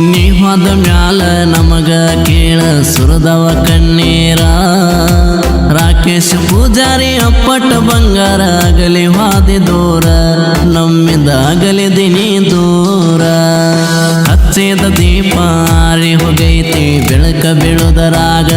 ನೀವಾದ ಮ್ಯಾಲ ನಮಗ ಕೇಳ ಸುರದವ ಕಣ್ಣೀರ. ರಾಕೇಶ್ ಪೂಜಾರಿ ಅಪ್ಪಟ ಬಂಗಾರ ಆಗಲಿ ಹಾದಿ ದೂರ, ನಮ್ಮಿಂದ ಆಗಲಿ ದಿನಿ ದೂರ. ಹಚ್ಚಿದ ದೀಪ ಆರಿ ಹೋಗೈತಿ, ಬೆಳಕ ಬೀಳುದರಾಗ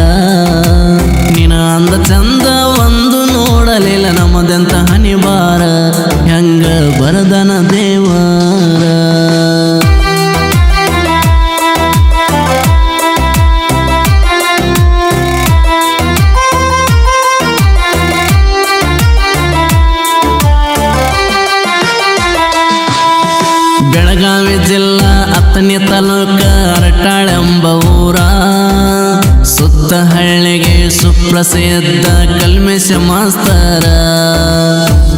ಹಳ್ಳಿಗೆ ಸುಪ್ರಸಿದ್ಧ ಕಲ್ಮೇಶ ಮಾಸ್ತರ.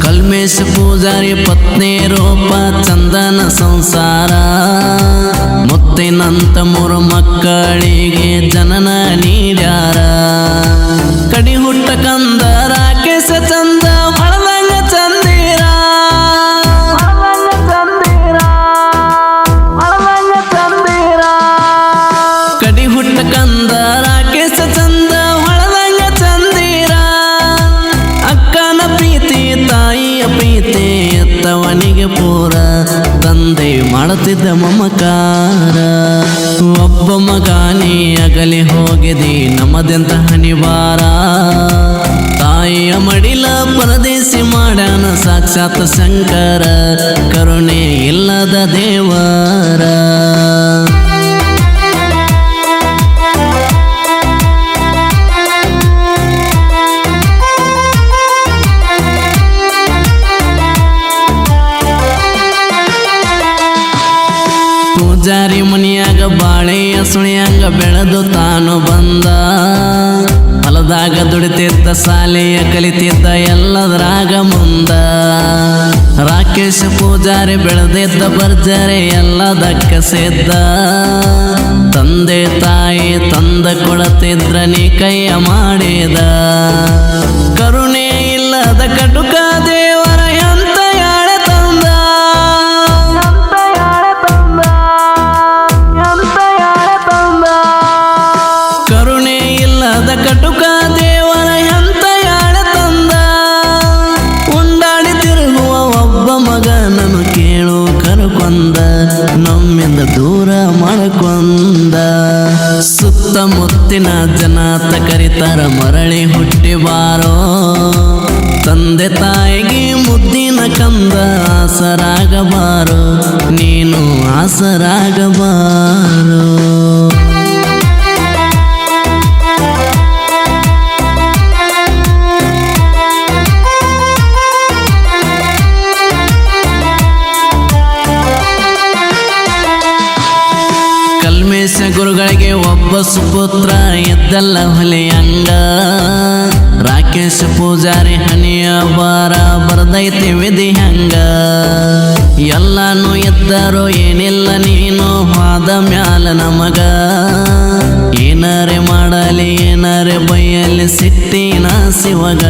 ಕಲ್ಮೇಶ ಪೂಜಾರಿ ಪತ್ನಿ ರೂಪ ಚಂದನ ಸಂಸಾರ. ಮುತ್ತಿನಂತ ಮೂರು ಮಕ್ಕಳಿಗೆ ಜನನ ಮಾಡುತ್ತಿದ್ದ ಮಮಕಾರ. ಒಬ್ಬ ಮಗಾನಿ ಅಗಲಿ ಹೋಗಿದೆ ನಮ್ಮದೆಂತ ಹನಿವಾರ. ತಾಯಿಯ ಮಡಿಲ ಪರದೇಶಿ ಮಾಡ್ಯಾನ ಸಾಕ್ಷಾತ್ ಶಂಕರ. ಕರುಣೆ ಇಲ್ಲದ ದೇವರ. ಪೂಜಾರಿ ಮುನಿಯಾಗ ಬಾಳೆಯ ಸುಳಿಯಂಗ ಬೆಳೆದು ತಾನು ಬಂದ. ಹೊಲದಾಗ ದುಡಿತಿದ್ದ ಸಾಲೆಯ ಕಲಿತಿದ್ದ ಎಲ್ಲದರಾಗ ಮುಂದ. ರಾಕೇಶ ಪೂಜಾರಿ ಬೆಳೆದಿದ್ದ ಭರ್ಜರಿ ಎಲ್ಲದಕ್ಕ ಸಿದ್ದ ತಂದೆ ತಾಯಿ ತಂದ ಕೊಡತಿದ್ರ ನೀ ಕೈಯ ಮಾಡಿದ. ಕರುಣೆ ಇಲ್ಲದ ಕಟುಕ ಸುತ್ತಮುತ್ತಿನ ಜನ ಕರಿತಾರ ಮರಳಿ ಹುಟ್ಟಿ ಬಾರೋ ತಂದೆ ತಾಯಿಗೆ ಮುದ್ದಿನ ಕಂದ ಆಸರಾಗಬಾರೋ? ನೀನು ಆಸರಾಗಬಾರೋ? ಕಲ್ಮೇಶ ಗುರುಗಳಿಗೆ ಒಬ್ಬ ಸುಪುತ್ರ ಎದ್ದಲ್ಲ ಹೊಲೆಯಂಗ. ರಾಕೇಶ್ ಪೂಜಾರಿ ಹನಿಯ ಬಾರ ಬರ್ದೈತಿ ವಿಧಿ ಹಂಗ ಎಲ್ಲಾನು ಎದ್ದರೋ ಏನಿಲ್ಲ ನೀನು ಹಾದ ಮ್ಯಾಲ ನಮಗ. ಏನಾರೆ ಮಾಡಲಿ, ಏನಾರೆ ಬೈಯಲ್ಲಿ ಸಿಟ್ಟಿನ ಶಿವಗ.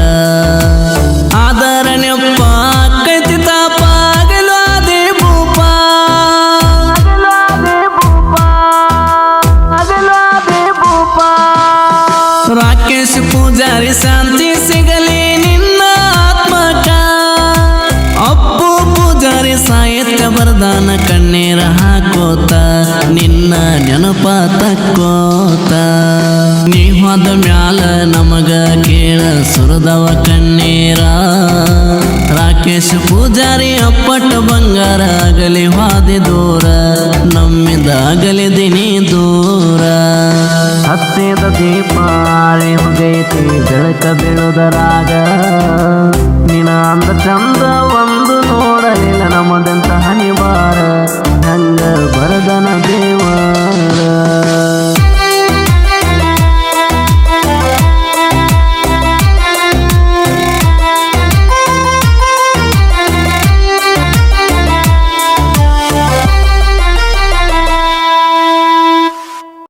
ರಾಕೇಶ್ ಪೂಜಾರಿ ಶಾಂತಿ ಸಿಗಲಿ ನಿನ್ನ ಆತ್ಮಕ. ಅಪ್ಪು ಪೂಜಾರಿ ಸಾಹಿತ್ಯ ವರದಾನ ಕಣ್ಣೀರ ಹಾಕೋತ, ನಿನ್ನ ನೆನಪ ತಕ್ಕೋತ ನೀವಾದ ಮ್ಯಾಲ ನಮಗ ಕೇಳ ಸುರದವ ಕಣ್ಣೀರ. ರಾಕೇಶ್ ಪೂಜಾರಿ ಅಪ್ಪಟ ಬಂಗಾರ ಆಗಲಿ ಹಾದಿ ದೂರ, ನಮ್ಮಿಂದ ದಿನಿ ದೂರ. ಹೃದಯದ ದೀಪ ಮುಗೈತಿ ಬೆಳಕ ಬೀಳುವುದರಾಗ ನಿನ ಅಂದ ಚಂದ ಒಂದು ನೋಡಲಿಲ್ಲ ನಮ್ಮದ